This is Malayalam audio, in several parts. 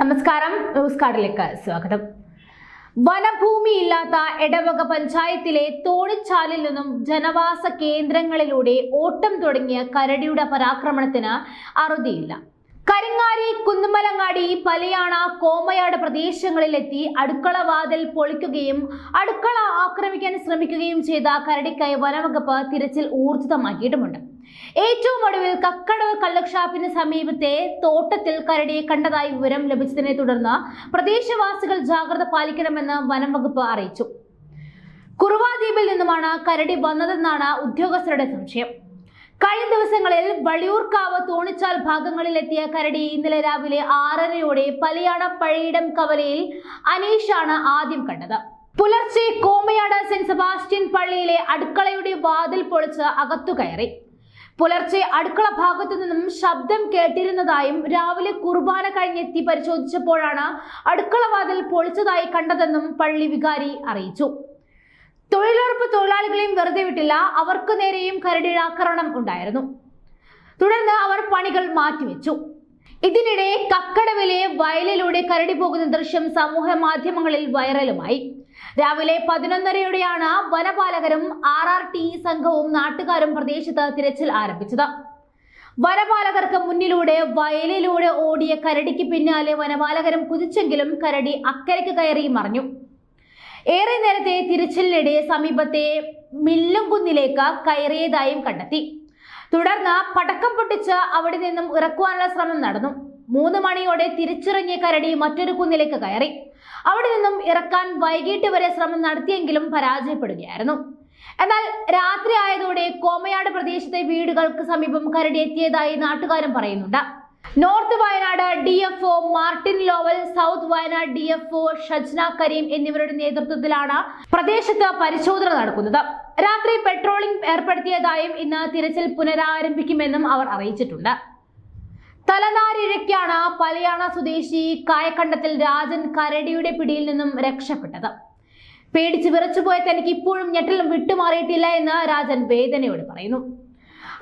നമസ്കാരം ന്യൂസ് കാർഡിലേക്ക് സ്വാഗതം. വനഭൂമി ഇല്ലാത്ത എടവക പഞ്ചായത്തിലെ തോണിച്ചാലിൽ നിന്നും ജനവാസ കേന്ദ്രങ്ങളിലൂടെ ഓട്ടം തുടങ്ങിയ കരടിയുടെ പരാക്രമണത്തിന് അറുതിയില്ല. കരിങ്ങാരി കുന്നുമലങ്ങാടി പലയാണ കോമയാട് പ്രദേശങ്ങളിലെത്തി അടുക്കള വാതിൽ പൊളിക്കുകയും അടുക്കള ആക്രമിക്കാൻ ശ്രമിക്കുകയും ചെയ്ത കരടിക്കായി വനവകുപ്പ് തിരച്ചിൽ ഊർജിതമാക്കിയിട്ടുമുണ്ട്. ഏറ്റവും ഒടുവിൽ കക്കടവ് കള്ളക്ഷാപ്പിന് സമീപത്തെ തോട്ടത്തിൽ കരടിയെ കണ്ടതായി വിവരം ലഭിച്ചതിനെ തുടർന്ന് പ്രദേശവാസികൾ ജാഗ്രത പാലിക്കണമെന്ന് വനം വകുപ്പ് അറിയിച്ചു. കുറുവാദ്വീപിൽ നിന്നുമാണ് കരടി വന്നതെന്നാണ് ഉദ്യോഗസ്ഥരുടെ സംശയം. കഴിഞ്ഞ ദിവസങ്ങളിൽ വള്ളിയൂർക്കാവ് തോണിച്ചാൽ ഭാഗങ്ങളിലെത്തിയ കരടി ഇന്നലെ രാവിലെ ആറരയോടെ പലിയാണ പഴയിടം കവലയിൽ അനീഷാണ് ആദ്യം കണ്ടത്. പുലർച്ചെ കോമയാട് സെന്റ് സെബാസ്റ്റ്യൻ പള്ളിയിലെ അടുക്കളയുടെ വാതിൽ പൊളിച്ച് അകത്തു കയറി. പുലർച്ചെ അടുക്കള ഭാഗത്തു നിന്നും ശബ്ദം കേട്ടിരുന്നതായും രാവിലെ കുർബാന കഴിഞ്ഞെത്തി പരിശോധിച്ചപ്പോഴാണ് അടുക്കള വാതിൽ പൊളിച്ചതായി കണ്ടതെന്നും പള്ളി വികാരി അറിയിച്ചു. തൊഴിലുറപ്പ് തൊഴിലാളികളെയും വെറുതെ വിട്ടില്ല അവർക്ക് നേരെയും കരടിയുടെ ആക്രമണം ഉണ്ടായിരുന്നു. തുടർന്ന് അവർ പണികൾ മാറ്റിവെച്ചു. ഇതിനിടെ കക്കടവിലെ വയലിലൂടെ കരടി പോകുന്ന ദൃശ്യം സമൂഹ മാധ്യമങ്ങളിൽ വൈറലുമായി. രാവിലെ പതിനൊന്നരയോടെയാണ് വനപാലകരും ആർ ആർ ടി സംഘവും നാട്ടുകാരും പ്രദേശത്ത് തിരച്ചിൽ ആരംഭിച്ചത്. വനപാലകർക്ക് മുന്നിലൂടെ വയലിലൂടെ ഓടിയ കരടിക്ക് പിന്നാലെ വനപാലകരും കുതിച്ചെങ്കിലും കരടി അക്കരയ്ക്ക് കയറി മറിഞ്ഞു. ഏറെ നേരത്തെ തിരച്ചിലിനിടെ സമീപത്തെ മില്ലുംകുന്നിലേക്ക് കയറിയതായും കണ്ടെത്തി. തുടർന്ന് പടക്കം പൊട്ടിച്ച് അവിടെ നിന്നും ഇറക്കുവാനുള്ള ശ്രമം നടന്നു. മൂന്ന് മണിയോടെ തിരിച്ചിറങ്ങിയ കരടി മറ്റൊരു കുന്നിലേക്ക് കയറി. അവിടെ നിന്നും ഇറക്കാൻ വൈകിട്ട് വരെ ശ്രമം നടത്തിയെങ്കിലും പരാജയപ്പെടുകയായിരുന്നു. എന്നാൽ രാത്രി ആയതോടെ കോമയാട് പ്രദേശത്തെ വീടുകൾക്ക് സമീപം കരടി എത്തിയതായി നാട്ടുകാരും പറയുന്നുണ്ട്. North Wayanad D F O Martin Lowell south Wayanad D F O Shajna Kareem എന്നിവരുടെ നേതൃത്വത്തിലാണ് പ്രദേശത്ത് പരിശോധന നടക്കുന്നത്. രാത്രി പെട്രോളിംഗ് ഏർപ്പെടുത്തിയതായും ഇന്ന് തിരച്ചിൽ പുനരാരംഭിക്കുമെന്നും അവർ അറിയിച്ചിട്ടുണ്ട്. തലനാരിഴയ്ക്കാണ് പലയാണ സ്വദേശി കായക്കണ്ടത്തിൽ രാജൻ കരടിയുടെ പിടിയിൽ നിന്നും രക്ഷപ്പെട്ടത്. പേടിച്ച് വിറച്ചുപോയ തനിക്ക് ഇപ്പോഴും ഞെട്ടലും വിട്ടുമാറിയിട്ടില്ല എന്ന് രാജൻ വേദനയോട് പറയുന്നു.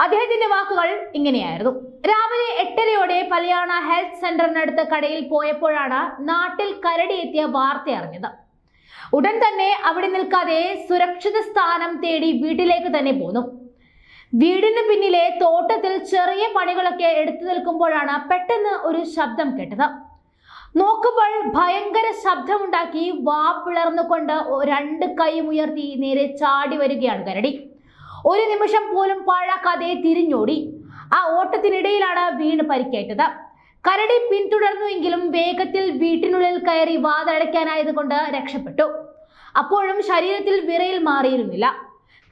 അദ്ദേഹത്തിന്റെ വാക്കുകൾ ഇങ്ങനെയായിരുന്നു. രാവിലെ എട്ടരയോടെ പലയാണ ഹെൽത്ത് സെന്ററിനടുത്ത് കടയിൽ പോയപ്പോഴാണ് നാട്ടിൽ കരടി എത്തിയ വാർത്ത അറിഞ്ഞത്. ഉടൻ തന്നെ അവിടെ നിൽക്കാതെ സുരക്ഷിത സ്ഥാനം തേടി വീട്ടിലേക്ക് തന്നെ പോന്നു. വീടിന് പിന്നിലെ തോട്ടത്തിൽ ചെറിയ പണികളൊക്കെ എടുത്തു നിൽക്കുമ്പോഴാണ് പെട്ടെന്ന് ഒരു ശബ്ദം കേട്ടത്. നോക്കുമ്പോൾ ഭയങ്കര ശബ്ദമുണ്ടാക്കി വാ പിളർന്നുകൊണ്ട് രണ്ട് കൈയും ഉയർത്തി നേരെ ചാടി വരികയാണ് കരടി. ഒരു നിമിഷം പോലും പാഴാക്കാതെ തിരിഞ്ഞോടി. ആ ഓട്ടത്തിനിടയിലാണ് വീണ് പരിക്കേറ്റത്. കരടി പിന്തുടർന്നുവെങ്കിലും വേഗത്തിൽ വീട്ടിനുള്ളിൽ കയറി വാതടയ്ക്കാനായത് കൊണ്ട് രക്ഷപ്പെട്ടു. അപ്പോഴും ശരീരത്തിൽ വിറയിൽ മാറിയിരുന്നില്ല.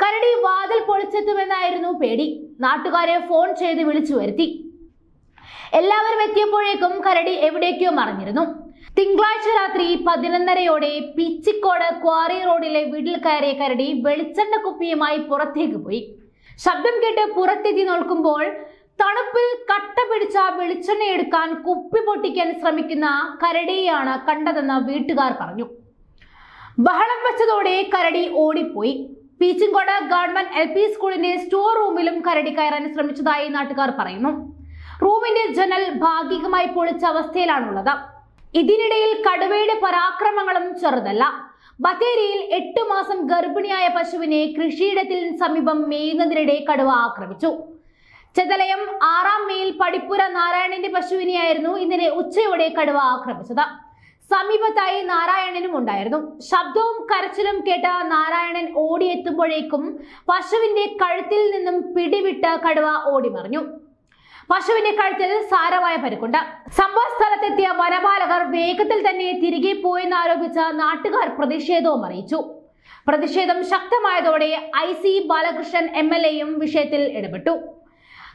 കരടി വാതിൽ പൊളിച്ചെത്തുമെന്നായിരുന്നു പേടി. നാട്ടുകാരെ ഫോൺ ചെയ്ത് വിളിച്ചു വരുത്തി. എല്ലാവരും എത്തിയപ്പോഴേക്കും കരടി എവിടേക്കോ മറിഞ്ഞിരുന്നു. തിങ്കളാഴ്ച രാത്രി പതിനൊന്നരയോടെ പിച്ചിക്കോട് ക്വാറി റോഡിലെ വീട്ടിൽ കയറിയ കരടി വെളിച്ചെണ്ണ കുപ്പിയുമായി പുറത്തേക്ക് പോയി. ശബ്ദം കേട്ട് പുറത്തെത്തി നോക്കുമ്പോൾ തണുപ്പിൽ കട്ട പിടിച്ച വെളിച്ചെണ്ണ എടുക്കാൻ കുപ്പി പൊട്ടിക്കാൻ ശ്രമിക്കുന്ന കരടിയെയാണ് കണ്ടതെന്ന് വീട്ടുകാർ പറഞ്ഞു. ബഹളം വെച്ചതോടെ കരടി ഓടിപ്പോയി. പീച്ചിൻകോട് ഗവൺമെന്റ് എൽ പി സ്കൂളിന്റെ സ്റ്റോർ റൂമിലും കരടി കയറാൻ ശ്രമിച്ചതായി നാട്ടുകാർ പറയുന്നു. റൂമിന്റെ ജനൽ ഭാഗികമായി പൊളിച്ച അവസ്ഥയിലാണുള്ളത്. ഇതിനിടയിൽ കടുവയുടെ പരാക്രമങ്ങളും ചെറുതല്ല. ബത്തേരിയിൽ എട്ടു മാസം ഗർഭിണിയായ പശുവിനെ കൃഷിയിടത്തിൽ സമീപം മേയുന്നതിനിടെ കടുവ ആക്രമിച്ചു. ചെതലയം ആറാം മേയിൽ പടിപ്പുര നാരായണന്റെ പശുവിനെയായിരുന്നു ഇന്നലെ ഉച്ചയോടെ കടുവ ആക്രമിച്ചത്. സമീപത്തായി നാരായണനും ഉണ്ടായിരുന്നു. ശബ്ദവും കരച്ചിലും കേട്ട നാരായണൻ ഓടിയെത്തുമ്പോഴേക്കും പശുവിന്റെ കഴുത്തിൽ നിന്നും പിടിവിട്ട കടുവ ഓടിമറിഞ്ഞു. പശുവിന്റെ കഴുത്തിൽ സാരമായ പരുക്കുണ്ട്. സംഭവ സ്ഥലത്തെത്തിയ വനപാലകർ വേഗത്തിൽ തന്നെ തിരികെ പോയെന്നാരോപിച്ച് നാട്ടുകാർ പ്രതിഷേധവും അറിയിച്ചു. പ്രതിഷേധം ശക്തമായതോടെ ഐ സി ബാലകൃഷ്ണൻ എം വിഷയത്തിൽ ഇടപെട്ടു.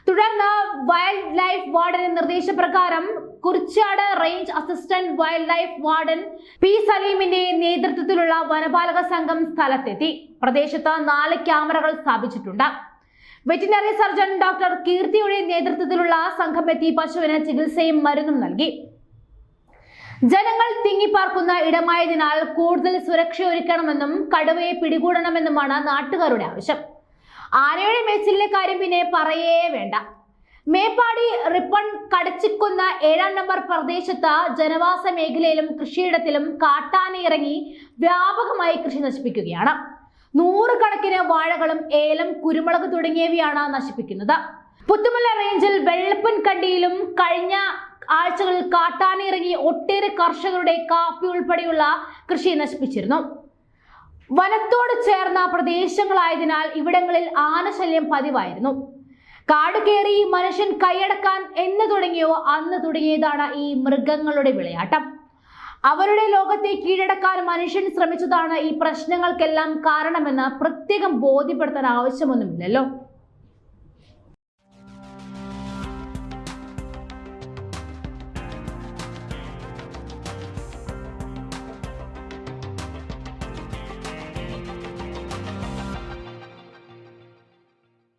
തുടർന്ന് വൈൽഡ് ലൈഫ് വാർഡന്റെ നിർദ്ദേശപ്രകാരം Kurichad range assistant wildlife warden P സലീമിന്റെ നേതൃത്വത്തിലുള്ള വനപാലക സംഘം സ്ഥലത്തെത്തി. പ്രദേശത്ത് നാല് ക്യാമറകൾ സ്ഥാപിച്ചിട്ടുണ്ട്. വെറ്റിനറി സർജൻ ഡോക്ടർ കീർത്തിയുടെ നേതൃത്വത്തിലുള്ള സംഘം എത്തി പശുവിന് ചികിത്സയും മരുന്നും നൽകി. ജനങ്ങൾ തിങ്ങിപ്പാർക്കുന്ന ഇടമായതിനാൽ കൂടുതൽ സുരക്ഷ ഒരുക്കണമെന്നും കടുവയെ പിടികൂടണമെന്നുമാണ് നാട്ടുകാരുടെ ആവശ്യം. ആനയുടെ മേച്ചിലിന്റെ കാര്യം പിന്നെ പറയേ വേണ്ട. മേപ്പാടി റിപ്പൺ കടച്ചിക്കുന്ന ഏഴാം നമ്പർ പ്രദേശത്ത് ജനവാസ മേഖലയിലും കൃഷിയിടത്തിലും കാട്ടാന ഇറങ്ങി വ്യാപകമായി കൃഷി നശിപ്പിക്കുകയാണ്. നൂറുകണക്കിന് വാഴകളും ഏലം കുരുമുളക് തുടങ്ങിയവയാണ് നശിപ്പിക്കുന്നത്. പുത്തുമല റേഞ്ചിൽ വെള്ളപ്പൻ കണ്ടിയിലും കഴിഞ്ഞ ആഴ്ചകളിൽ കാട്ടാനിറങ്ങി ഒട്ടേറെ കർഷകരുടെ കാപ്പി ഉൾപ്പെടെയുള്ള കൃഷി നശിപ്പിച്ചിരുന്നു. വനത്തോട് ചേർന്ന പ്രദേശങ്ങളായതിനാൽ ഇവിടങ്ങളിൽ ആനശല്യം പതിവായിരുന്നു. കാട് കയറി മനുഷ്യൻ കൈയടക്കാൻ എന്ന് തുടങ്ങിയോ അന്ന് തുടങ്ങിയതാണ് ഈ മൃഗങ്ങളുടെ വിളയാട്ടം. അവരുടെ ലോകത്തെ കീഴടക്കാൻ മനുഷ്യൻ ശ്രമിച്ചതാണ് ഈ പ്രശ്നങ്ങൾക്കെല്ലാം കാരണമെന്ന് പ്രത്യേകം ബോധ്യപ്പെടുത്താൻ ആവശ്യമൊന്നുമില്ലല്ലോ.